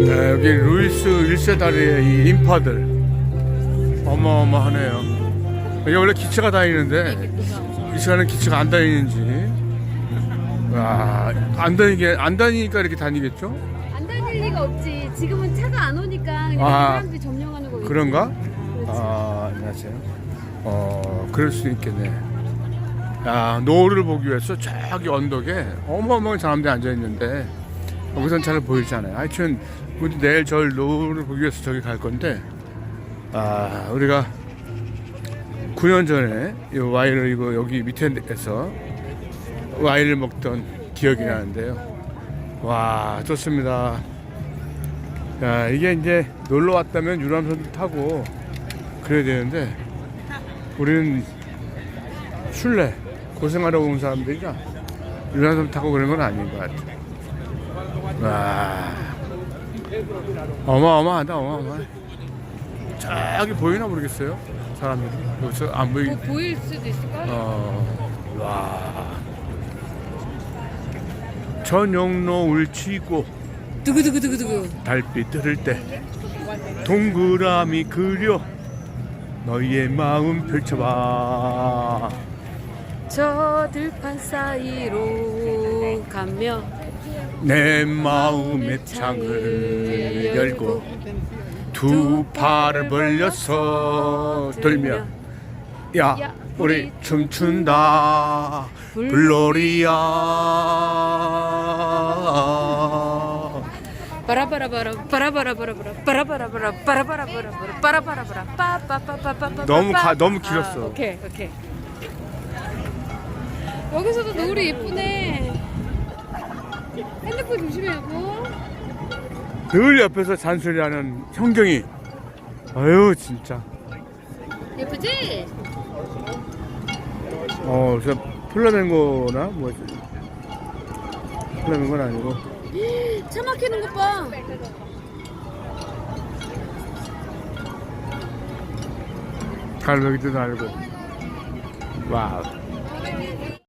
네, 여기 루이스 1세 다리의 이 인파들 어마어마하네요. 여기 원래 기차가 다니는데 이 시간에 기차가 안 다니는지 와, 안 다니게 안 다니니까 이렇게 다니겠죠? 안 다닐 리가 없지. 지금은 차가 안 오니까 그냥 아, 사람들이 점령하는 거겠지. 그런가? 그렇지. 아, 안녕하세요. 어, 그럴 수 있겠네. 야, 노을을 보기 위해서 저기 언덕에 어마어마한 사람들이 앉아 있는데 여기선 잘 보이지 않아요. 하여튼 우리 내일 절 노을을 보기 위해서 저기 갈 건데 아, 우리가 9년 전에 이 와인을 이거 여기 밑에서 와인을 먹던 기억이 나는데요. 와, 좋습니다. 야, 이게 이제 놀러 왔다면 유람선 타고 그래야 되는데 우리는 술래 고생하러 온 사람들이라 유람선 타고 그런 건 아닌 것 같아. 와, 어마어마하다, 어마어마해. 저기 보이나 모르겠어요. 사람들이 여기서 안 보이. 뭐 보일 수도 있을걸? 어, 와. 전용로 울치고 두구두구두구두구. 달빛 흐를 때 동그라미 그려 너희의 마음 펼쳐봐 저 들판 사이로 가며 내 마음의 창을 열고 두 팔을 벌려서 들며 야 우리 춤춘다. 블로리아. 바라바라바라 바라바라바라바라 바라바라바라 바라바라바라 바라바라바라 빠빠빠빠빠빠 너무 가- 너무 길었어. 아, 오케이 오케이. 여기서도 노을이 예쁘네 조심해 여보 늘 옆에서 잔소리하는 형경이. 아유 진짜. 예쁘지? 어 진짜 플라멩고나 뭐지 플라멩고는 아니고. 차 막히는 것 봐. 갈매기도 날고. 와우